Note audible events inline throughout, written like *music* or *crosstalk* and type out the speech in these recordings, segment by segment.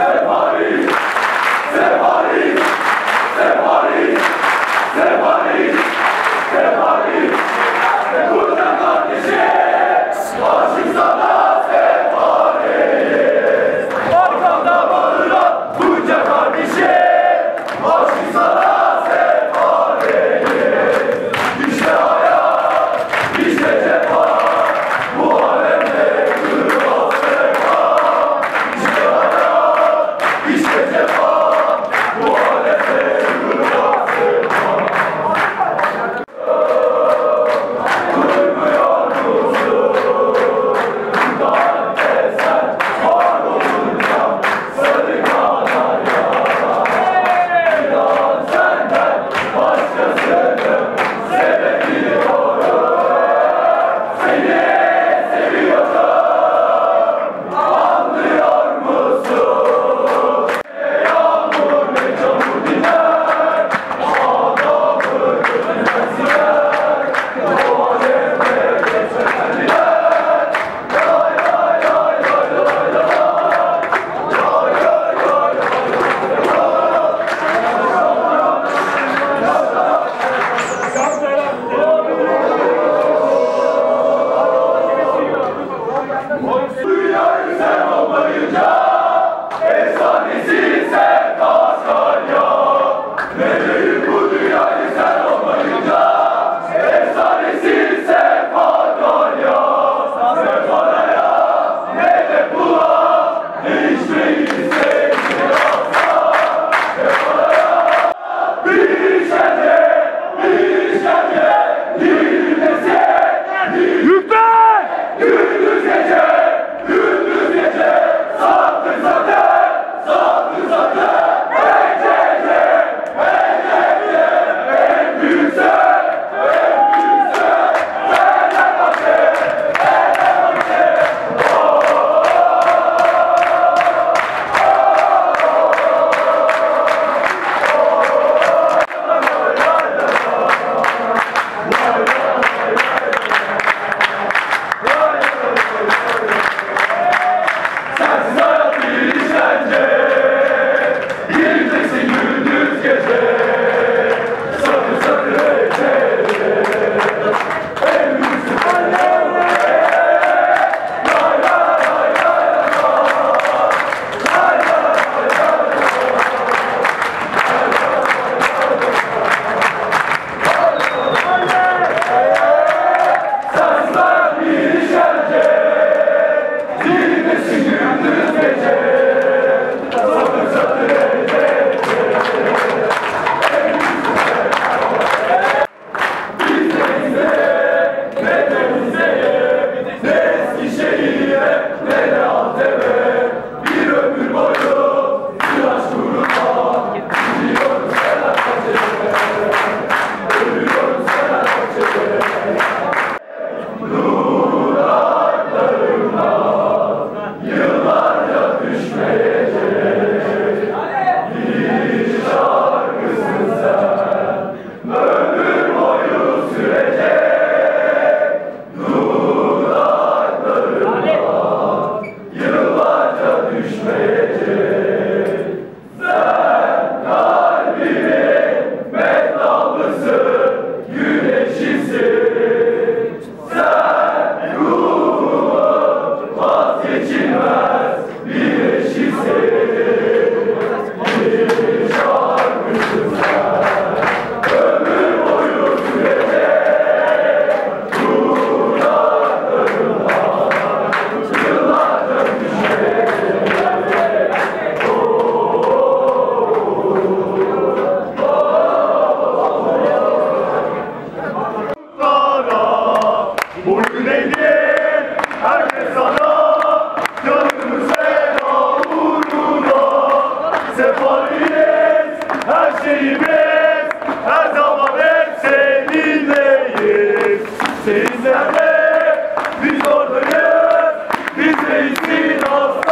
Good morning. Seni de sinirlendirmeyecek Argentina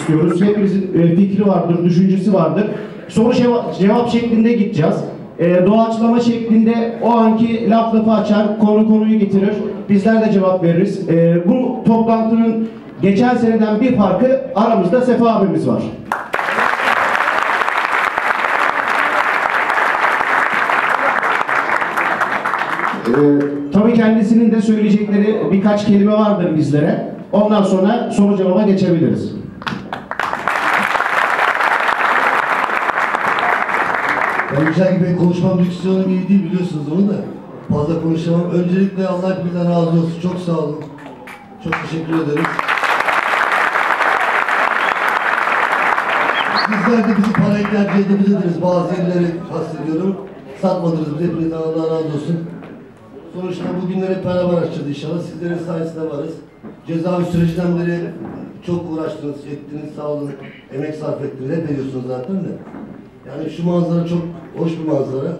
istiyoruz. Hepimizin e, fikri vardır, düşüncesi vardır. Soru cevap, şeklinde gideceğiz. E, doğaçlama şeklinde o anki laf lafı açar, konu konuyu getirir. Bizler de cevap veririz. E, bu toplantının geçen seneden bir farkı aramızda Sefa abimiz var. Tabii kendisinin de söyleyecekleri birkaç kelime vardır bizlere. Ondan sonra soru cevaba geçebiliriz. Ben güzel gibi konuşmam diksiyonum iyi değil biliyorsunuz onu da. Fazla konuşamam. Öncelikle Allah hepinizden razı olsun. Çok sağ olun. Çok teşekkür ederiz. Sizler de bizi parayı tercih edebilirdiniz. Bazı yerleri kastediyorum. Satmadınız bize. Hepinizden Allah razı olsun. Sonuçta bugünleri hep beraber açacağız inşallah. Sizlerin sayesinde varız. Cezaevi sürecinden beri çok uğraştınız, ettiniz, sağ olun. Emek sarf ettiniz. Hep ediyorsunuz zaten de. Yani şu manzara çok hoş bir manzara.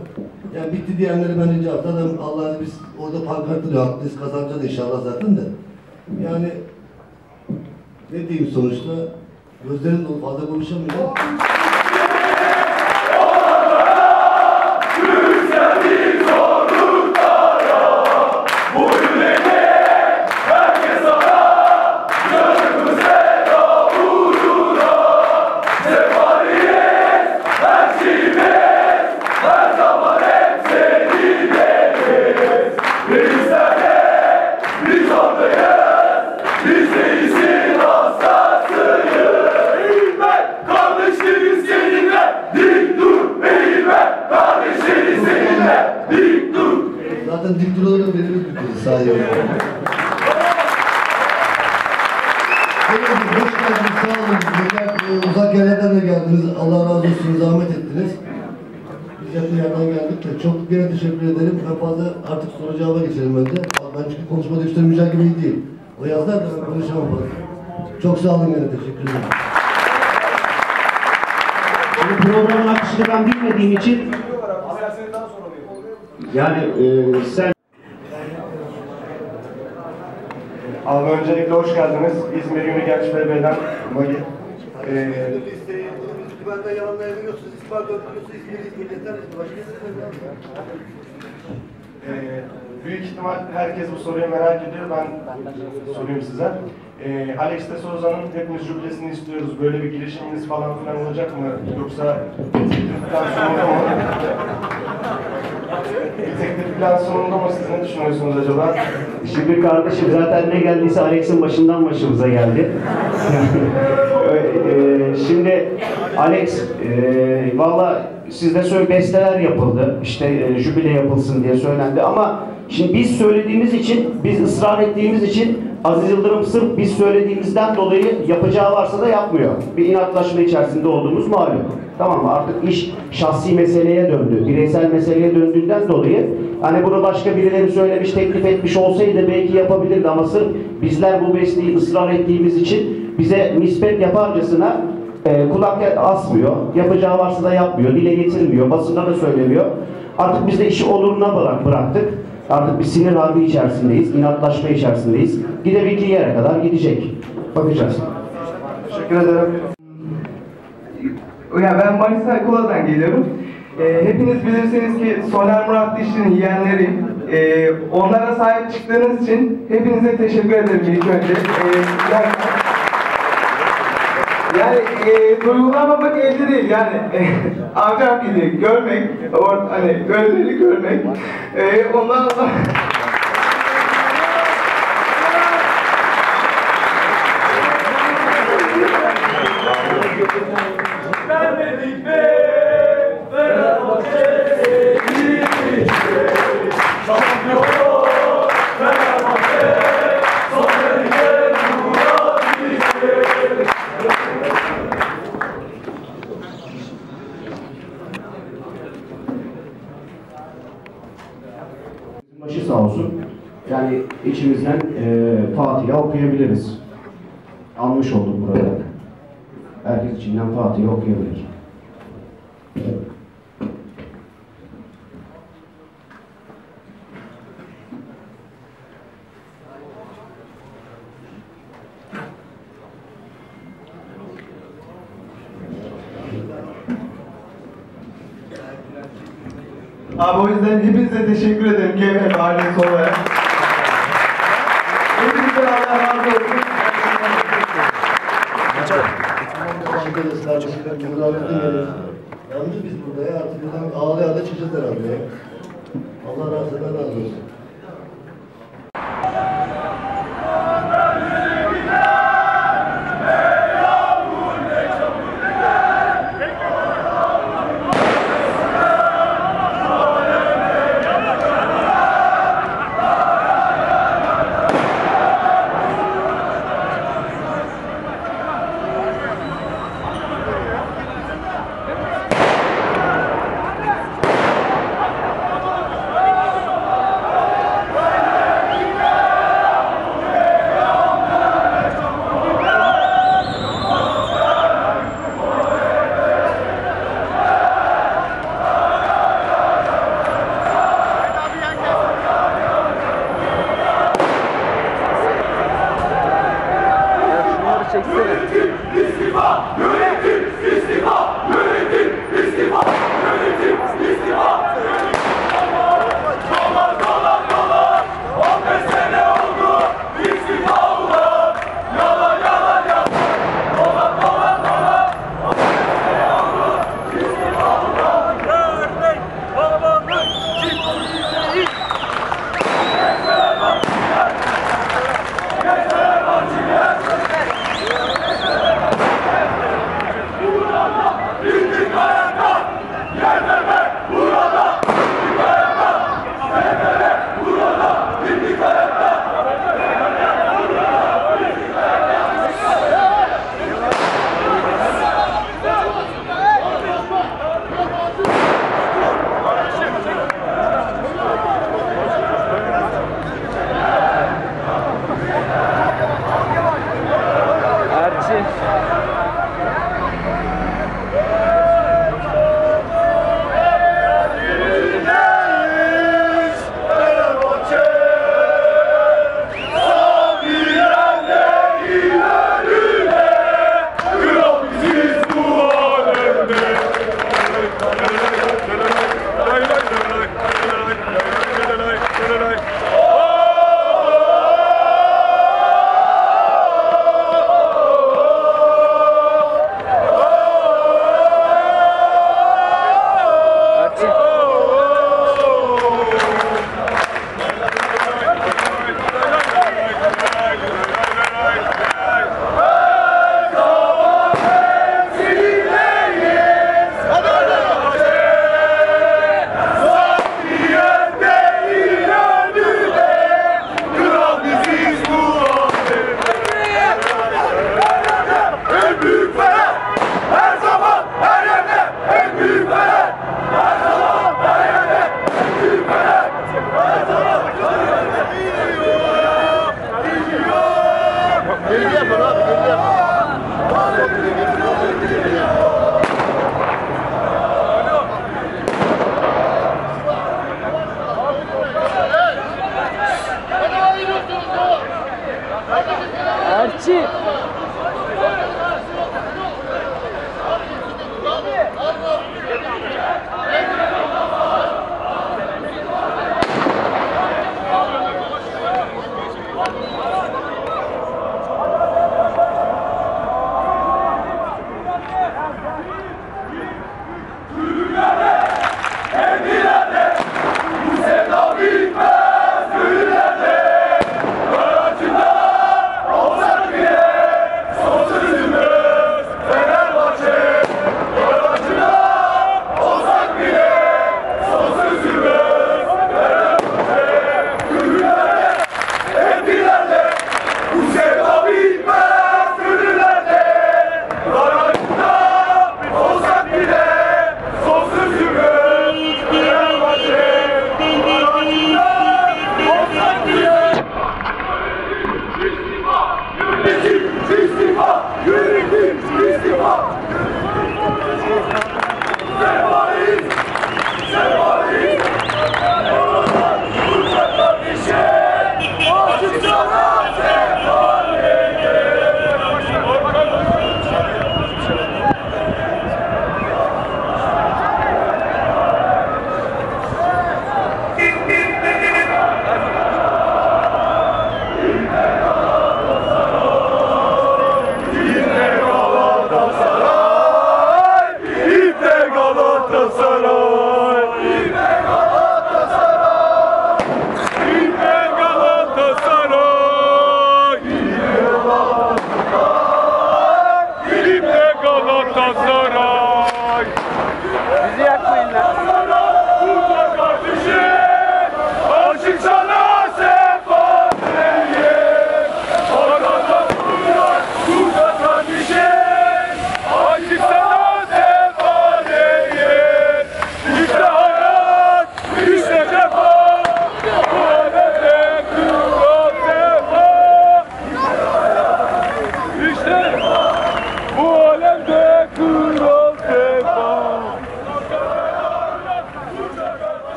Yani bitti diyenleri ben rica ederim. Allah'ın biz orada pankartı da haklıyız. Kazanacağız inşallah zaten de. Yani ne diyeyim sonuçta? Gözlerim dolu fazla konuşamıyorum. Eğilme, kardeşlerin seninle. Dik dur, eğilme, kardeşlerin seninle. Dik dur. Zaten dik duraların belirli bir kızı sahibi. Efendim, Hoş geldiniz, sağ olun. Beyler, e, uzak yerlerden de geldiniz. Allah razı olsun, zahmet ettiniz. Biz yakın yerden geldik de çok gene teşekkür ederim. Ben fazla artık soru cevaba geçelim bence. Ben çünkü konuşmada işte mücadele gibi değil. O yazlar da ben konuşamam fazla. Çok sağ olun gene, teşekkür ederim. Şimdi programın akışını ben bilmediğim için yani e, sen Abi öncelikle hoş geldiniz. İzmir Yuni Genç BB'den Magi. Ee, Benden yalanlayabiliyorsunuz, ispat öldürüyorsunuz, İzmir'i İzmir'den başka e, büyük ihtimal herkes bu soruyu merak ediyor. Ben sorayım size. Ee, Alex de Souza'nın hepimiz jübilesini istiyoruz. Böyle bir girişiminiz falan filan olacak mı? Yoksa bir plan sonunda mı? bir teklif plan sonunda mı? Siz ne düşünüyorsunuz acaba? Şimdi kardeşim zaten ne geldiyse Alex'in başından başımıza geldi. *laughs* Ee, Şimdi Alex, e, valla sizde söyle besteler yapıldı. İşte e, jübile yapılsın diye söylendi ama şimdi biz söylediğimiz için, biz ısrar ettiğimiz için Aziz Yıldırım sırf biz söylediğimizden dolayı yapacağı varsa da yapmıyor. Bir inatlaşma içerisinde olduğumuz malum. Tamam mı? Artık iş şahsi meseleye döndü. Bireysel meseleye döndüğünden dolayı hani bunu başka birileri söylemiş, teklif etmiş olsaydı belki yapabilirdi ama sırf bizler bu besteyi ısrar ettiğimiz için bize nispet yaparcasına e, kulak asmıyor. Yapacağı varsa da yapmıyor. Dile getirmiyor. Basında da söylemiyor. Artık biz de işi oluruna bırak, bıraktık. Artık bir sinir harbi içerisindeyiz. inatlaşma içerisindeyiz. Gidebildiği yere kadar gidecek. Bakacağız. Teşekkür ederim. Ya ben Manisa Kola'dan geliyorum. Ee, hepiniz bilirsiniz ki Soner Murat Dişli'nin yeğenleri. Ee, onlara sahip çıktığınız için hepinize teşekkür ederim ilk önce. Ee, yani yani e, duygulamamak elde değil yani. *laughs* E, amcam gibi görmek, hani gözleri görmek, e, ondan sonra Hadi okuyabilir. Abi o yüzden hepinize teşekkür ederim GMF ailesi olarak. çıktık. Müdahale Yalnız biz burada ya artık buradan ağlaya da çıkacağız herhalde.